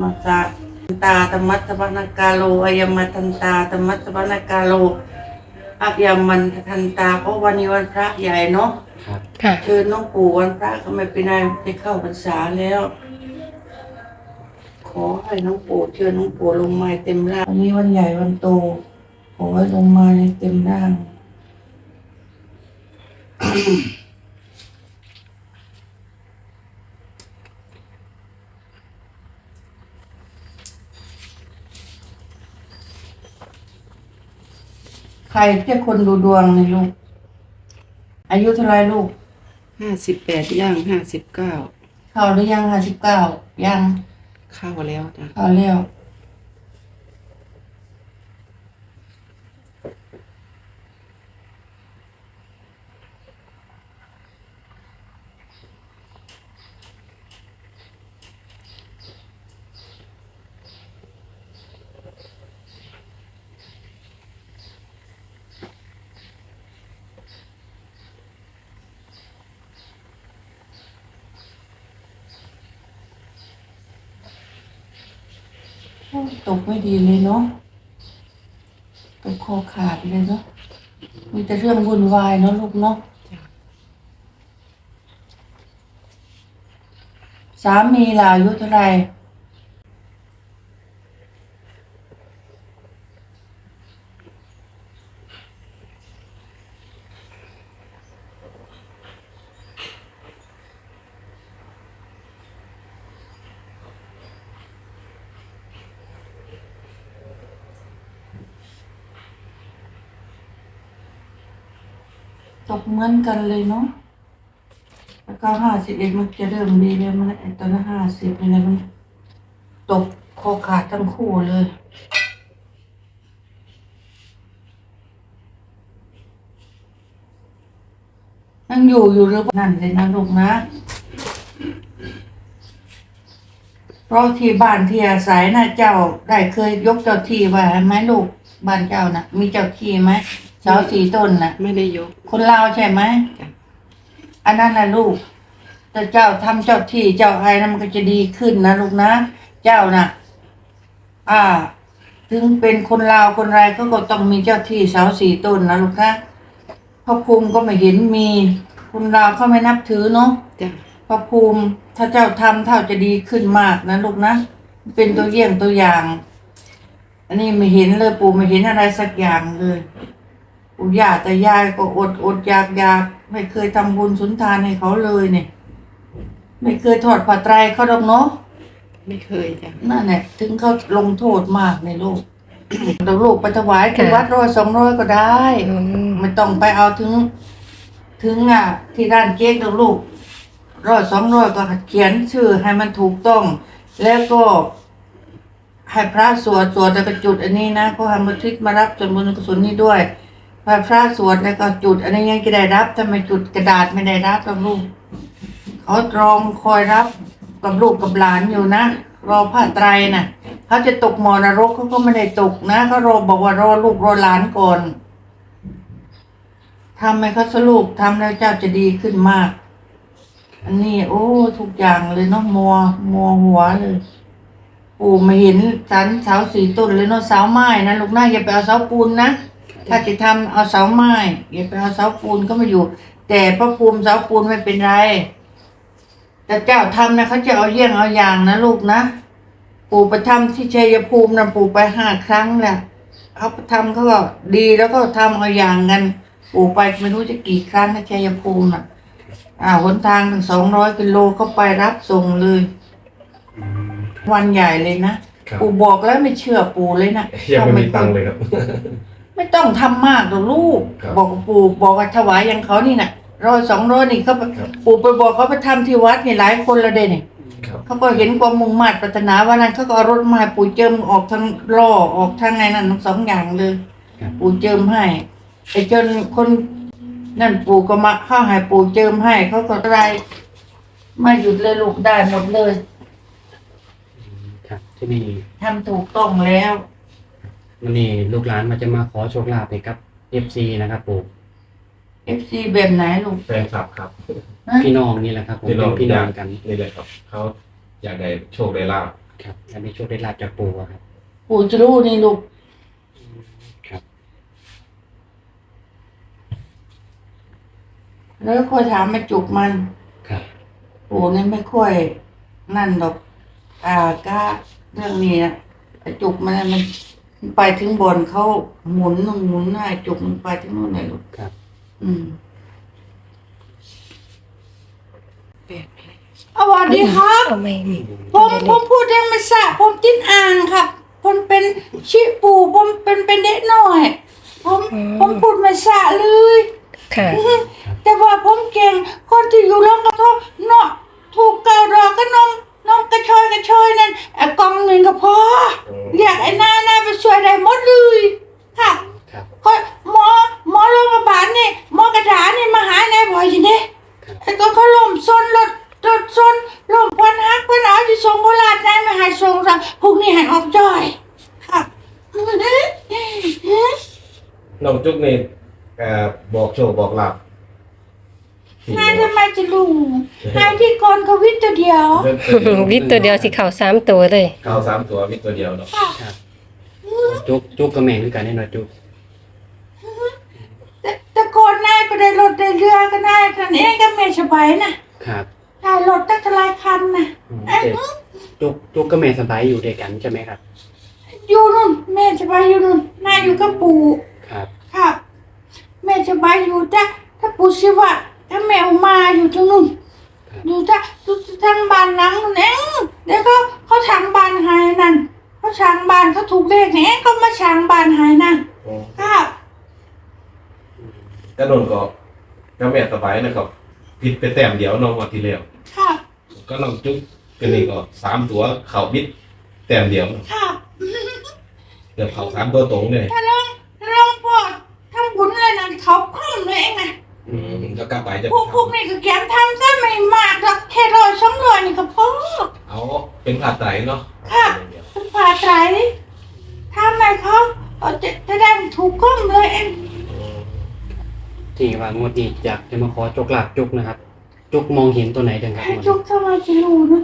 มาสะตาธรรมัตถปนกาโลอายมทันตาธรรมัตถปนกาโลอักยามันทันตาเพราะวันนี้วันพระใหญ่เนาะครับค่ะ เชิญน้องปู่วันพระก็ไม่เป็นไรได้เข้าพรรษาแล้ว ขอให้น้องปู่เชิญน้องปู่ลงมาเต็มร่างวันนี้วันใหญ่วันโตขอให้ลงมาในเต็มร่าง ใครเที่คนดูดวงในลูก อายุเท่าไรลูก ห้าสิบแปดย่างห้าสิบเก้าเข้าหรือยังห้าสิบเก้ายังเข้าแล้วจ้ะ เข้าแล้ว ตกไม่ดีเลยเนาะตกคอขาดเลยเนาะมีแต่เรื่องวุ่นวายเนาะลูกเนาะสามีล่ะอายุเท่าไหร่ กเหมือนกันเลยเนาะแล้วก็ห้าสิบเอ็ดมันจะเริ่มดีเลยมันไอตอนห้าสิบอะไรมันตกคอขาดทั้งคู่เลยนั่งอยู่อยู่หรือเปล่านั่นเลยนะลูกนะ เพราะที่บ้านที่อาศัยนะเจ้าได้เคยยกเจ้าที่ไว้ไหมลูกบ้านเจ้าน่ะ มีเจ้าที่ไหม เสาสีต้นนะไม่ได้ยก คนลาวใช่ไหมจ้ะอันนั้นนะลูกแต่เจ้าทำเจ้าที่เจ้าอะไรนะมันก็จะดีขึ้นนะลูกนะ เจ้าน่ะ อ่า ถึงเป็นคนลาวคนไรเขาก็ต้องมีเจ้าที่เสาสี่ต้นนะลูกนะพระภูมิก็ไม่เห็นมีคนลาวเขาไม่นับถือเนาะจ้ะพระภูมิถ้าเจ้าทำเท่าจะดีขึ้นมากนะลูกนะเป็นตัวเยี่ยงตัวอย่าง อันนี้ไม่เห็นเลยปู่ไม่เห็นอะไรสักอย่างเลย ปู่ย่าแต่ยายก็อดอดอยากอยากไม่เคยทำบุญสุนทานให้เขาเลยเนี่ย ไม่เคยทอดผ้าไตรเขาดอกเนาะไม่เคยจ้ะนั่นแหละถึงเขาลงโทษมากในลูกเดี๋ยวลูกไปถวายที่วัดร้อยสองร้อยก็ได้อืมไม่ต้องไปเอาถึง ถึงอะ ที่ร้านเค้กกับลูกร้อยสองร้อยก็เขียนชื่อให้มันถูกต้อง แล้วก็ให้พระสวดสวดแล้วก็จุดอันนี้นะก็ทำบันทึกมารับส่วนบุญกุศลนี้ด้วย พอพระสวดแล้วก็จุดอันนี้ยังจะได้รับถ้าไม่จุดกระดาษไม่ได้รับกับลูกเขารองคอยรับกับลูกกับหลานอยู่นะรอผ้าไตรน่ะเขาจะตกหมอนรกเขาก็ไม่ได้ตกนะเขารอบอกว่ารอลูกรอหลานก่อนทำให้เขาสรุปทำแล้วเจ้าจะดีขึ้นมาก อันนี้ โอ้ ทุกอย่างเลยเนาะมัวมัวหัวเลยปู่มาเห็นสันเสาสีต้นเลยเนาะเสาไม้นะลูกหน้าอย่าไปเอาเสาปูนนะ ถ้าจะทำเอาเสาไม้อย่าไปเอาเสาปูนก็มาอยู่ แต่พระภูมิเสาปูนไม่เป็นไร แต่เจ้าทำนะเขาจะเอาเยี่ยงเอาอย่างนะลูกนะปู่ไปทำที่ชัยภูมินะปู่ไปห้าครั้งแหละเขาไปทำเขาก็ดีแล้วก็ทำเอาอย่างกันปู่ไปไม่รู้จะกี่ครั้งนะชัยภูมิน่ะอ่าหนทางถึงสองร้อยกิโลเขาไปรับส่งเลย วันใหญ่เลยนะครับปู่บอกแล้วไม่เชื่อปู่เลยนะยังไม่มีตังค์เลยครับ ไม่ต้องทำมากหรอกลูก ครับบอกกับปู่บอกว่าถวายอยังเขานี่น่ะร้อยสองร้อยนี่เขาไปครับ ปู่ไปบอกเขาไปทำที่วัดนี่หลายคนแล้วเด้เนี่ยครับ เขาก็เห็นความมุ่งมั่นปรารถนาวันนั้นเขาก็เอารถมาให้ปู่เจิมออกทั้งล่อออกทั้งไงนั่นทั้งสองอย่างเลย ครับ ปู่เจิมให้ไอ้จนคนนั่นปู่ก็มาเข้าให้ปู่เจิมให้เขาก็อะไรไม่หยุดเลยลูกได้หมดเลยครับที่นี่ทำถูกต้องแล้ว วันนี้ลูกหลานมาจะมาขอโชคลาภให้กับเอฟซีนะครับปู่ เอฟซีแบบไหนลูกแฟนคลับครับ ฮะพี่น้องนี่แหละครับผมเป็นพี่น้องกันนี่เลยครับ เขาอยากได้โชคได้ลาบครับแล้วมีโชคได้ลาบจากปู่อะครับ ปู่จะรู้นี่ลูกครับ แล้วค่อยถามมาจุกมัน ครับ ปู่นี่ไม่ค่อย นั่นหรอกอ่าก็เรื่องนี้นะไอ้จุกมันมัน มันไปถึงบนเขาหมุนหมุนหน้าจุกมันไปถึงนู่นเลยลูกครับ อืมสวัสดีครับเอาไม่มีผมผมพูดเรื่องภาษาผมติดอ่างครับผมเป็นชิปูผมเป็นเป็นเด็กน้อยผมผมพูดภาษาเลย ค่ะ แต่ว่าผมเก่งคนที่อยู่ร้องกระทบเนาะถูกเกาดอกก็นมนมกระชอยกระชอยนั่นไอ้กล่องหนึ่งก็พอเรียกไอ้หน้าหน้าไป ช่วยได้หมดเลยครับครับก็หมอหมอโรงพยาบาลนี่หมอกระถานี่มาหาในบ่อยสิเนี่ยครับ ไอ้ก็เขาล่มซนรถรถซนล่มควันฮักควันเอาที่ทรงโบราณได้มาหายทรงสักพวกนี้หายออกจ้อยครับน้องจุกนี่เอ่อบอกโชคบอกลาบนายทำไมจะรู้นายที่กรก็วิทย์ตัวเดียวเริ่มวิทย์ตัวเดียวสิเข่าสามตัวเลย เข้าสามตัววิทย์ตัวเดียวเนาะครับ จุกจุกกระแมงด้วยกันแน่นอนจุกแต่แต่ก่อนนายก็ได้รถได้เรือก็นายท่านเองก็ไม่สบายนะครับได้รถตั้งหลายคันนะอืมแต่จุกจุกกระแมงสบายอยู่ด้วยกันใช่ไหมครับ อยู่นู่นแม่สบายอยู่นู่นนายอยู่กับปู่ครับ ครับแม่สบายอยู่ถ้าถ้าปู่ชิวะถ้าแมวมาอยู่ตรงนู่นครับ อยู่ถ้าทางบ้านหลังนู่นเองเดี๋ยวเขาเขาช้างบ้านหายนั่น เขาช้างบ้านเขาถูกเลขเนี่ยก็มาช้างบ้านหายนั่นครับก็นนก็ก็แม่สบายนะครับผิดไปแต้มเดียวน้องวันที่แล้วครับก็น้องจุกก็นี่ก็สามตัวเข่าบิดแต้มเดียวครับเกือบเข่าสามตัวตรงเลยถ้าลองถ้าลองพอทำบุญเลยนะเขาคล่อมเลยเองนะอืมแล้วกลับไปจะพวกพวกนี่ก็แกมทำซะไม่มากหรอกแค่ร้อยสองร้อยนี่ก็พอเอาเป็นผ่าไตรเนาะครับ คุณผ่าไตรทำไมเขาเอาจะจะได้ถูกกล้องเลยเองที่ว่างวดนี้อยากจะมาขอโชคลาภจุกนะครับจุกมองเห็นตัวไหนเดังครับให้งวดจุนี้กทำไมจะรู้นะ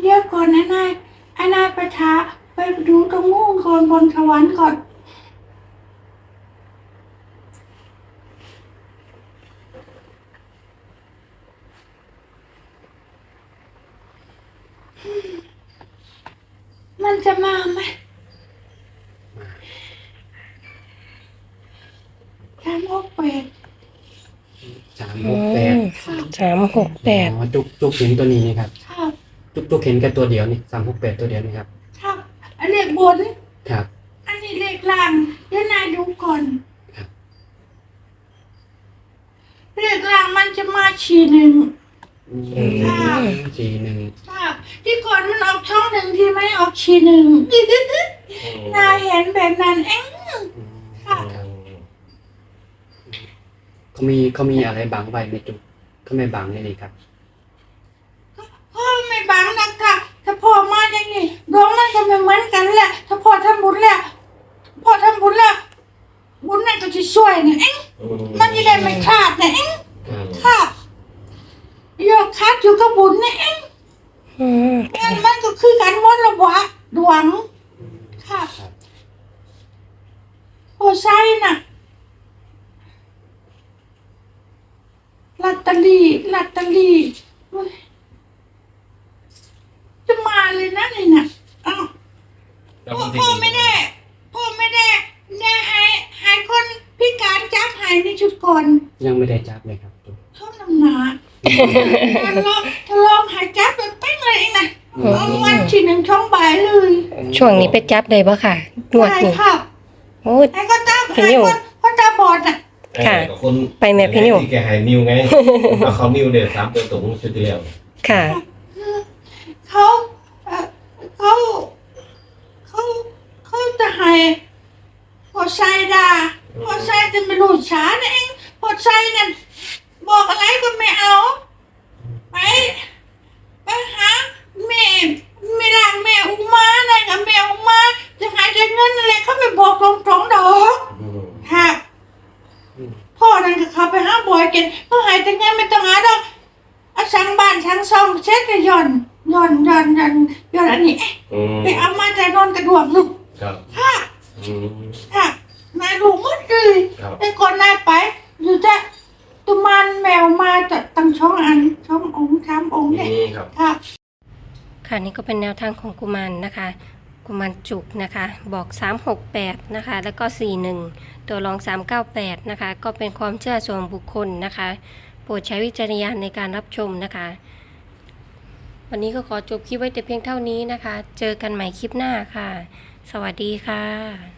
เดี๋ยวก่อนนะนายไอ้นายไปท้าไปดูตรงงูก่อนบนสวรรค์ก่อนมั นจะมาไหมสามหกแปดสามหกแปดสามหกแปดอ๋อจุกจุกเห็นตัวนี้นี่ครับ ครับจุกจุกเห็นแค่ตัวเดียวนี่สามหกแปดตัวเดียวนี่ครับ ครับ อันเลขบน ครับ อันนี้เลขล่างเดี๋ยวนายดูก่อนครับเลขล่างมันจะมาชีหนึ่ง สี่หนึ่งครับที่ก่อนมันออกช่องหนึ่งที่ไม่ออกชีหนึ่งนายเห็นแบบนั้นเองครับเขามีเขามีอะไรบังไว้ในจุกเขาไม่บังเลยนี่ครับพ่อไม่บังนะค่ะถ้าพ่อมาอย่างนี้ดวงมันก็ไม่เหมือนกันแหละ ถ้าพ่อทำบุญแล้วพ่อทำบุญแล้วบุญนั่นก็จะช่วยนะเองมันจะได้ไม่ขาดนะเอง ครับ ครับโยกคัด อยู่กับบุญนะเองอืมมันมันก็คือการวนระวะดวง ค่ะครับโอ้ใช่น่ะลอตเตอรี่ลอตเตอรี่เฮ้ยจะมาเลยนะนี่น่ะอ้าวพ่อพ่อไม่ได้พ่อไม่ได้ได้หายหายคนพิการจับหายในชุดก่อนยังไม่ได้จับเลยครับจุกชอบนำหนาถ้าลองถ้าลองหายจับเป็นเป้งเลยเอง นะเอาวันที่หนึ่งช่องบ่ายเลยช่วงนี้ไปจับได้ปะค่ะนวดได้นี่ครับโอ้ยไอ้ก็ตาพี่ไอ้นิวคนคนตาบอดอะค่ะเออกับคนไปแม่พี่นิวที่แกหายนิวไงเอาเขานิวเดี๋ยวสามตัวตรงชุดที่แล้วค่ะ เขาเอ่อเขาเขาเขาจะให้พอใส่ดาพอใส่จะไม่รู้ช้านะเองพอใส่นั่นบอกอะไรก็ไม่เอา ไปไปหาแม่ไม่รักแม่อุมาอะไรกับแม่อุมา จะหายใจเงินอะไรเขาไม่บอกตรงๆดอกอืมค่ะพ่อนั่นก็เข้าไปหาบอยเกนก็หายแต่เงินไม่ต้องหาดอกเอาช่างบ้านช่างซ่อมเช็ดกระย่อนย้อนย้อนย้อนย้อนอันนี้อืมไปเอามาจากนอนกระดวงลูกครับค่ะอืมค่ะนายรู้หมดเลยครับแต่ก่อนนายไป อยู่จะตุมันแมวมาจากตั้งช่องอันช่ององค์ทำองค์เนี่ยนี่ครับค่ะค่ะนี่ก็เป็นแนวทางของกุมารนะคะ กุมารจุกนะคะ บอก 368 นะคะ แล้วก็ 41 ตัวรอง 398 นะคะ ก็เป็นความเชื่อส่วนบุคคลนะคะ โปรดใช้วิจารณญาณในการรับชมนะคะ วันนี้ก็ขอจบคลิปไว้แต่เพียงเท่านี้นะคะ เจอกันใหม่คลิปหน้าค่ะ สวัสดีค่ะ